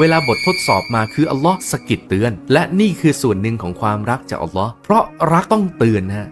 เวลาบททดสอบมาคืออัลลอฮ์สกิดเตือน และนี่คือส่วนหนึ่งของความรักจากอัลลอฮ์เพราะรักต้องเตือนนะฮะ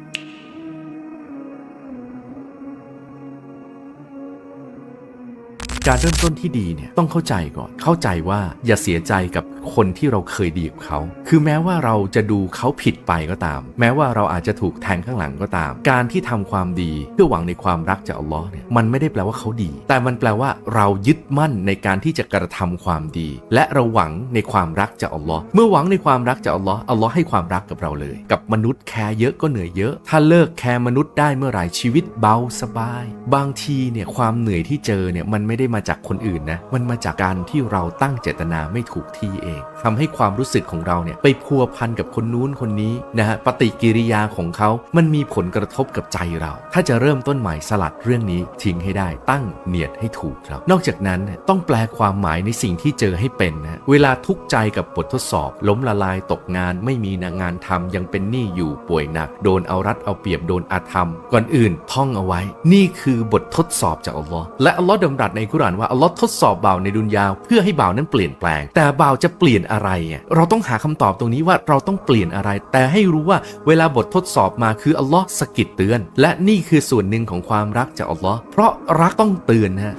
การเริ่มต้นที่ดีเนี่ยต้องเข้าใจก่อน เข้าใจว่าอย่าเสียใจกับคนที่เราเคยดีกับเขา คือแม้ว่าเราจะดูเขาผิดไปก็ตาม แม้ว่าเราอาจจะถูกแทงข้างหลังก็ตาม การที่ทำความดีเพื่อหวังในความรักจากอัลลอฮ์เนี่ยมันไม่ได้แปลว่าเขาดี แต่มันแปลว่าเรายึดมั่นในการที่จะกระทำความดี และเราหวังในความรักจากอัลลอฮ์เมื่อหวังในความรักจากอัลลอฮ์อัลลอฮ์ให้ความรักกับเราเลย กับมนุษย์แคร์เยอะก็เหนื่อยเยอะ ถ้าเลิกแคร์มนุษย์ได้เมื่อไหร่ชีวิตเบาสบาย บางทีเนี่ยความเหนื่อยที่เจอเนี่ยมันไม่ได้มาจากคนอื่นนะ มันมาจากการที่เราตั้งเจตนาไม่ถูกที่เองทำให้ความรู้สึกของเราเนี่ยไปพัวพันกับคนนู้นคนนี้นะฮะปฏิกิริยาของเขา มันมีผลกระทบกับใจเรา ถ้าจะเริ่มต้นใหม่สลัดเรื่องนี้ทิ้งให้ได้ ตั้งเนียดให้ถูกครับ นอกจากนั้นต้องแปลความหมายในสิ่งที่เจอให้เป็นนะเวลาทุกข์ใจกับบททดสอบ ล้มละลายตกงานไม่มีงานทำยังเป็นหนี้อยู่ป่วยหนัก โดนเอารัดเอาเปรียบโดนอาธรรม ก่อนอื่นท่องเอาไว้ นี่คือบททดสอบจากอัลลอฮ์และอัลลอฮ์ดำรัสในกุรอานว่าอัลลอฮ์ทดสอบบ่าวในดุนยาเพื่อให้บ่าวนั้นเปลี่ยนแปลง แต่บ่าวจะเปลี่ยนอะไร เราต้องหาคำตอบตรงนี้ว่าเราต้องเปลี่ยนอะไร แต่ให้รู้ว่าเวลาบททดสอบมาคืออัลลอฮ์สกิดเตือน และนี่คือส่วนหนึ่งของความรักจากอัลลอฮ์เพราะรักต้องเตือนนะฮะ